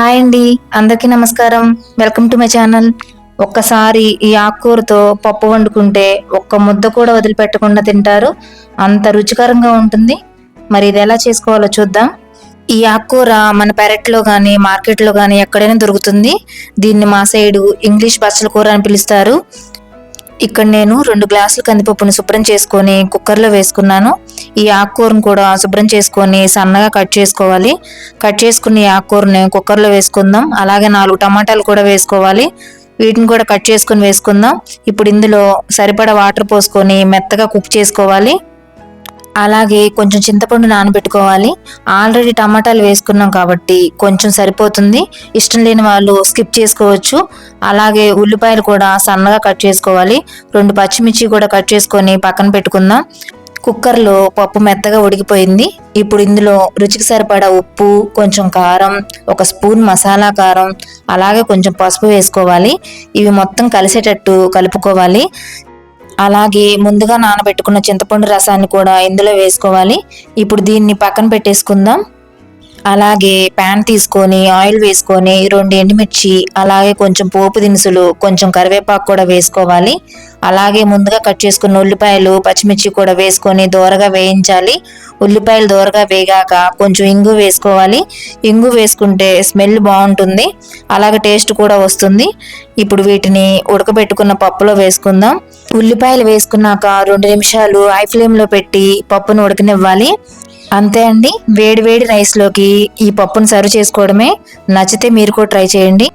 Hi అండి అందరికీ నమస్కారం. Welcome to my channel. ఒక్కసారి ఈ ఆకుకూరతో పప్పు వండుకుంటే ఒక్క ముద్ద కూడా వదిలిపెట్టకుండా తింటారు. అంత రుచికరంగా ఉంటుంది. మరి ఇది ఎలా చేసుకోవాలో చూద్దాం. ఈ ఆకుకూర మన పెరట్లో కానీ మార్కెట్లో కానీ ఎక్కడైనా దొరుకుతుంది. దీన్ని మా సైడు ఇంగ్లీష్ బచ్చల కూర అని పిలుస్తారు. ఇక్కడ నేను రెండు గ్లాసులు కందిపప్పును శుభ్రం చేసుకొని కుక్కర్లో వేసుకున్నాను. ఈ ఆకుకూరను కూడా శుభ్రం చేసుకొని సన్నగా కట్ చేసుకోవాలి. కట్ చేసుకుని ఈ ఆకుకూరని కుక్కర్లో వేసుకుందాం. అలాగే నాలుగు టమాటాలు కూడా వేసుకోవాలి. వీటిని కూడా కట్ చేసుకొని వేసుకుందాం. ఇప్పుడు ఇందులో సరిపడా వాటర్ పోసుకొని మెత్తగా కుక్ చేసుకోవాలి. అలాగే కొంచెం చింతపండు నానబెట్టుకోవాలి. ఆల్రెడీ టమాటాలు వేసుకున్నాం కాబట్టి కొంచెం సరిపోతుంది. ఇష్టం లేని వాళ్ళు స్కిప్ చేసుకోవచ్చు. అలాగే ఉల్లిపాయలు కూడా సన్నగా కట్ చేసుకోవాలి. రెండు పచ్చిమిర్చి కూడా కట్ చేసుకొని పక్కన పెట్టుకుందాం. కుక్కర్లో పప్పు మెత్తగా ఉడికిపోయింది. ఇప్పుడు ఇందులో రుచికి సరిపడా ఉప్పు కొంచెం కారం ఒక స్పూన్ మసాలా కారం అలాగే కొంచెం పసుపు వేసుకోవాలి. ఇవి మొత్తం కలిసేటట్టు కలుపుకోవాలి. అలాగే ముందుగా నానబెట్టుకున్న చింతపండు రసాన్ని కూడా ఇందులో వేసుకోవాలి. ఇప్పుడు దీన్ని పక్కన పెట్టేసుకుందాం. అలాగే ప్యాన్ తీసుకొని ఆయిల్ వేసుకొని రెండు ఎండుమిర్చి అలాగే కొంచెం పోపు దినుసులు కొంచెం కరివేపాకు కూడా వేసుకోవాలి. అలాగే ముందుగా కట్ చేసుకున్న ఉల్లిపాయలు పచ్చిమిర్చి కూడా వేసుకొని దోరగా వేయించాలి. ఉల్లిపాయలు దోరగా వేగాక కొంచెం ఇంగు వేసుకోవాలి. ఇంగు వేసుకుంటే స్మెల్ బాగుంటుంది. అలాగే టేస్ట్ కూడా వస్తుంది. ఇప్పుడు వీటిని ఉడకబెట్టుకున్న పప్పులో వేసుకుందాం. ఉల్లిపాయలు వేసుకున్నాక రెండు నిమిషాలు హై ఫ్లేమ్లో పెట్టి పప్పును ఉడకనివ్వాలి. అంతే అండి. వేడి వేడి రైస్లోకి ఈ పప్పును సర్వ్ చేసుకోవడమే. నచ్చితే మీరు కూడా ట్రై చేయండి.